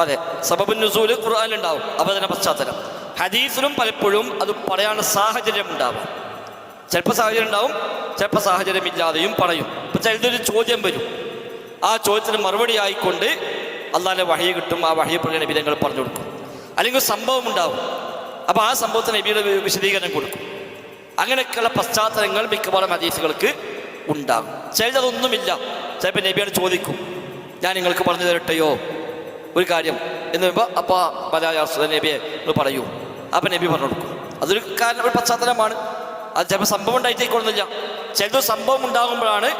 അതെ നുസൂൽ ഖുർആാനിലുണ്ടാവും. അവതരണ പശ്ചാത്തലം. ഹദീസിലും പലപ്പോഴും അത് പറയാനുള്ള സാഹചര്യം ഉണ്ടാവും. ചിലപ്പോൾ സാഹചര്യം ഉണ്ടാവും ചിലപ്പോൾ സാഹചര്യം ഇല്ലാതെയും പറയും. ഇപ്പം ചിലതൊരു ചോദ്യം വരും. ആ ചോദ്യത്തിന് മറുപടി ആയിക്കൊണ്ട് അള്ളാഹിന്റെ വഴിയെ കിട്ടും ആ വഹി പ്രകാരം നബിതങ്ങൾ പറഞ്ഞു കൊടുക്കും. അല്ലെങ്കിൽ സംഭവം ഉണ്ടാവും. അപ്പോൾ ആ സംഭവത്തിന് നബിയുടെ വിശദീകരണം കൊടുക്കും. അങ്ങനെയൊക്കെയുള്ള പശ്ചാത്തലങ്ങൾ മിക്കവാറും ഹദീസുകൾക്ക് ഉണ്ടാകും. ചിലതൊന്നുമില്ല ചിലപ്പോൾ നബിയോട് ചോദിക്കും ഞാൻ നിങ്ങൾക്ക് പറഞ്ഞു തരട്ടെയോ? ഒരു കാര്യം. എന്ന് പറയുമ്പോൾ അപ്പോൾ മലയാള നബിയെ നിങ്ങൾ പറയൂ. അപ്പം നബി പറഞ്ഞു കൊടുക്കും. അതൊരു കാരണം ഒരു പശ്ചാത്തലമാണ്. അത് ചിലപ്പോൾ സംഭവം ഉണ്ടായിട്ടേക്കൊള്ളുന്നില്ല. ചിലത് സംഭവം ഉണ്ടാകുമ്പോഴാണ്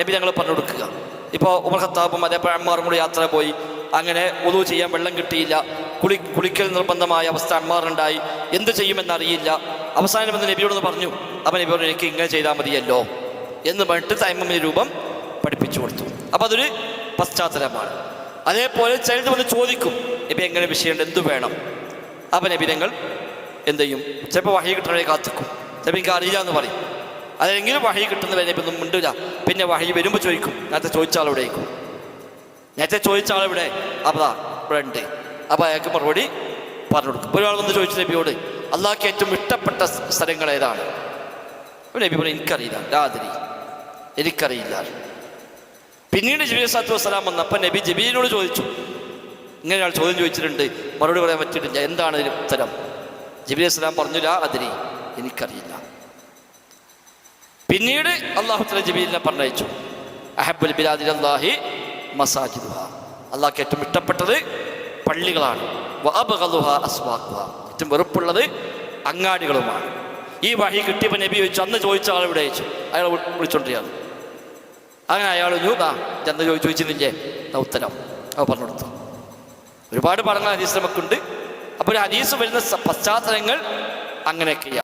നബി ഞങ്ങൾ പറഞ്ഞു കൊടുക്കുക. ഇപ്പോൾ ഉമർ ഖത്താബും അതേപോലെ അമ്മാറും കൂടി യാത്ര പോയി. അങ്ങനെ ഒതു ചെയ്യാൻ വെള്ളം കിട്ടിയില്ല. കുളി കുളിക്കൽ നിർബന്ധമായ അവസ്ഥ അമ്മാറുണ്ടായി എന്ത് ചെയ്യുമെന്നറിയില്ല. അവസാനം എന്ന് നബിയോടൊന്ന് പറഞ്ഞു. അപ്പം പറഞ്ഞു എനിക്ക് ഇങ്ങനെ ചെയ്താൽ മതിയല്ലോ. എന്ന് പറഞ്ഞിട്ട് തൈമമ്മിന് രൂപം പഠിപ്പിച്ചു കൊടുത്തു. അപ്പം അതൊരു പശ്ചാത്തലമാണ്. അതേപോലെ ചൈൽഡ് വന്ന് ചോദിക്കും നബി എങ്ങനെ വിഷയമുണ്ട്? എന്ത് വേണം? അപ്പം നബിതങ്ങൾ എന്ത് ചെയ്യും? ചിലപ്പോൾ വഴി കിട്ടണേ കാത്തിക്കും. ചിലപ്പോൾ എനിക്ക് അറിയില്ല എന്ന് പറയും. അതെങ്കിലും വഹി കിട്ടുന്ന വരെ ഇപ്പം ഒന്നും മിണ്ടില്ല പിന്നെ വഹി വരുമ്പോൾ ചോദിക്കും നേരത്തെ ചോദിച്ച ആളെവിടെ ആയിരിക്കും നേരത്തെ ചോദിച്ച ആളെവിടെ ഇവിടെ ഉണ്ട്. അപ്പോൾ അയാൾക്ക് മറുപടി പറഞ്ഞു കൊടുക്കും. ഒരാൾ വന്ന് ചോദിച്ചു നബിയോട് അള്ളാഹ്ക്ക് ഏറ്റവും ഇഷ്ടപ്പെട്ട സ്ഥലങ്ങൾ ഏതാണ്? നബി പറഞ്ഞു എനിക്കറിയില്ല രാത്രി എനിക്കറിയില്ല. പിന്നീട് ജബീർ സാത്തു വസ്സലാം വന്നപ്പോൾ നബി ജബീലിനോട് ചോദിച്ചു. ഇങ്ങനെ ഒരാൾ ചോദ്യം ചോദിച്ചിട്ടുണ്ട്. മറുപടി പറയാൻ പറ്റിയിട്ടില്ല. എന്താണ് ഇതിന് ഉത്തരം? ഇസ്ലാം പറഞ്ഞു ലാ അതിരി എനിക്കറിയില്ല. പിന്നീട് അള്ളാഹു തല ജബീലിനെ പറഞ്ഞയച്ചു. അഹബുൽ ബിലാദിൽ അള്ളാഹി മസാജിദുഹ. അള്ളാഹ്ക്ക് ഏറ്റവും ഇഷ്ടപ്പെട്ടത് പള്ളികളാണ്. ഏറ്റവും വെറുപ്പുള്ളത് അങ്ങാടികളുമാണ്. ഈ വഴി കിട്ടിയപ്പോൾ നബി ചോദിച്ചു അന്ന് ചോദിച്ച ആൾ ഇവിടെ അയച്ചു അയാൾ വിളിച്ചോണ്ടിരിക്കുകയാണ്. അങ്ങനെ അയാൾ ദാ ചന്ത ചോദിച്ചു ചോദിച്ചിരുന്നില്ലേ ഉത്തരം. അവ പറഞ്ഞു കൊടുത്തു. ഒരുപാട് പഠനങ്ങൾ ഹദീസ് നമുക്കുണ്ട്. അപ്പോൾ ഒരു ഹദീസ് വരുന്ന പശ്ചാത്തലങ്ങൾ അങ്ങനെയൊക്കെയാണ്